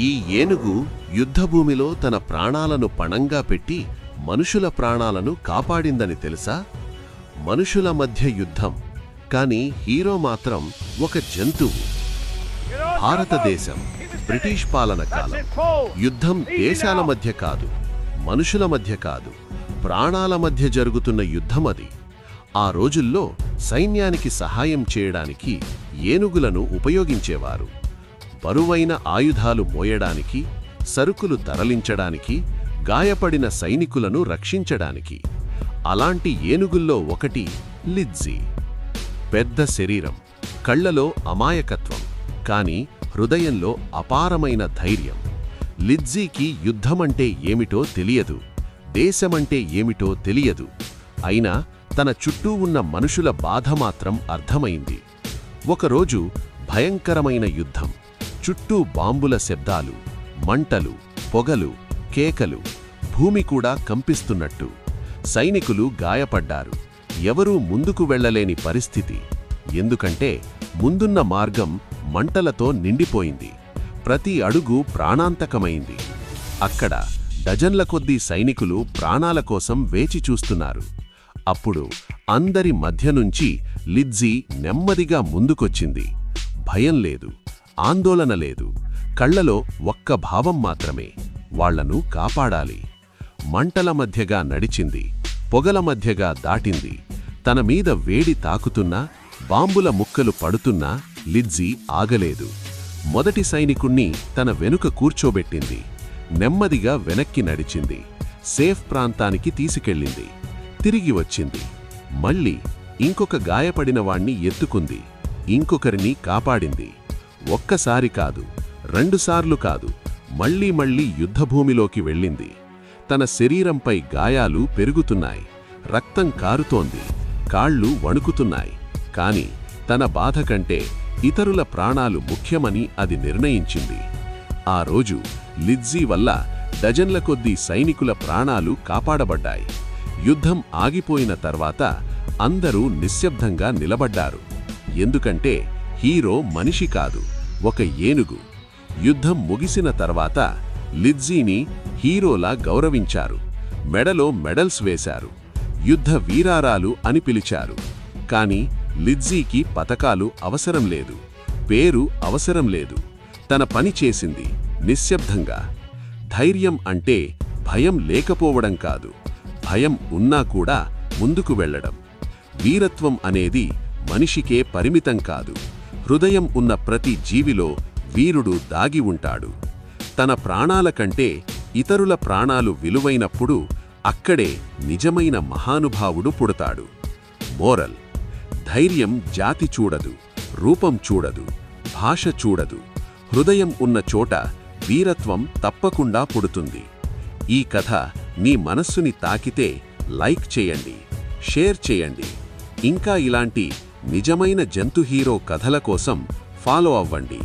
ఈ ఏనుగు యుద్ధభూమిలో తన ప్రాణాలను పణంగా పెట్టి మనుషుల ప్రాణాలను కాపాడిందని తెలుసా? మనుషుల మధ్య యుద్ధం కాని హీరో మాత్రం ఒక జంతువు. భారతదేశం బ్రిటిష్ పాలన కాలం. యుద్ధం దేశాల మధ్య కాదు మనుషుల మధ్య కాదు ప్రాణాల మధ్య జరుగుతున్న యుద్ధం అది. ఆ రోజుల్లో సైన్యానికి సహాయం చేయడానికి ఏనుగులను ఉపయోగించేవారు. బరువైన ఆయుధాలు మోయడానికి సరుకులు తరలించడానికి గాయపడిన సైనికులను రక్షించడానికి. అలాంటి ఏనుగుల్లో ఒకటి లిజ్జీ. పెద్ద శరీరం కళ్ళలో అమాయకత్వం కాని హృదయంలో అపారమైన ధైర్యం. లిజ్జీకి యుద్ధమంటే ఏమిటో తెలియదు దేశమంటే ఏమిటో తెలియదు. అయినా తన చుట్టూ ఉన్న మనుషుల బాధ మాత్రం అర్థమైంది. ఒకరోజు భయంకరమైన యుద్ధం. చుట్టూ బాంబుల శబ్దాలు మంటలు పొగలు కేకలు భూమి కూడా కంపిస్తున్నట్టు. సైనికులు గాయపడ్డారు. ఎవరూ ముందుకు వెళ్ళలేని పరిస్థితి. ఎందుకంటే ముందున్న మార్గం మంటలతో నిండిపోయింది. ప్రతి అడుగు ప్రాణాంతకమైంది. అక్కడ డజన్ల కొద్దీ సైనికులు ప్రాణాల కోసం వేచి చూస్తున్నారు. అప్పుడు అందరి మధ్య నుంచి లిజ్జీ నెమ్మదిగా ముందుకొచ్చింది. భయం లేదు. ఆందోళన లేదు. కళ్ళలో ఒక్క భావం మాత్రమే. వాళ్ళను కాపాడాలి. మంటల మధ్యగా నడిచింది పొగల మధ్యగా దాటింది. తన మీద వేడి తాకుతున్నా బాంబుల ముక్కలు పడుతున్నా లిజ్జీ ఆగలేదు. మొదటి సైనికుణ్ణి తన వెనుక కూర్చోబెట్టింది. నెమ్మదిగా వెనక్కి నడిచింది. సేఫ్ ప్రాంతానికి తీసుకెళ్ళింది. తిరిగి వచ్చింది. మళ్ళీ ఇంకొక గాయపడిన వాణ్ణి ఎత్తుకుంది. ఇంకొకరిని కాపాడింది. ఒక్కసారి కాదు రెండుసార్లు కాదు మళ్ళీ మళ్ళీ యుద్ధభూమిలోకి వెళ్ళింది. తన శరీరంపై గాయాలు పెరుగుతున్నాయి రక్తం కారుతోంది కాళ్ళు వణుకుతున్నాయి కాని తన బాధ కంటే ఇతరుల ప్రాణాలు ముఖ్యమని అది నిర్ణయించింది. ఆ రోజు లిజ్జీ వల్ల డజన్ల కొద్దీ సైనికుల ప్రాణాలు కాపాడబడ్డాయి. యుద్ధం ఆగిపోయిన తర్వాత అందరూ నిశ్శబ్దంగా నిలబడ్డారు. ఎందుకంటే హీరో మనిషి కాదు. ఒక ఏనుగు. యుద్ధం ముగిసిన తర్వాత లిజ్జీని హీరోలా గౌరవించారు. మెడలో మెడల్స్ వేశారు. యుద్ధ వీరారాలు అని పిలిచారు. కాని లిజ్జీకి పతకాలు అవసరం లేదు. పేరు అవసరం లేదు. తన పని చేసింది నిశ్శబ్దంగా. ధైర్యం అంటే భయం లేకపోవడం కాదు. భయం ఉన్నా కూడా ముందుకు వెళ్ళడం. వీరత్వం అనేది మనిషికే పరిమితం కాదు. హృదయం ఉన్న ప్రతి జీవిలో వీరుడు దాగి ఉంటాడు. తన ప్రాణాల కంటే ఇతరుల ప్రాణాలు విలువైనప్పుడు అక్కడే నిజమైన మహానుభావుడు పుడతాడు. మోరల్ ధైర్యం జాతి చూడదు రూపం చూడదు భాష చూడదు. హృదయం ఉన్న చోట వీరత్వం తప్పకుండా పుడుతుంది. ఈ కథ మీ మనస్సుని తాకితే లైక్ చేయండి షేర్ చేయండి. ఇంకా ఇలాంటి నిజమైన జంతు హీరో కథల కోసం ఫాలో అవ్వండి.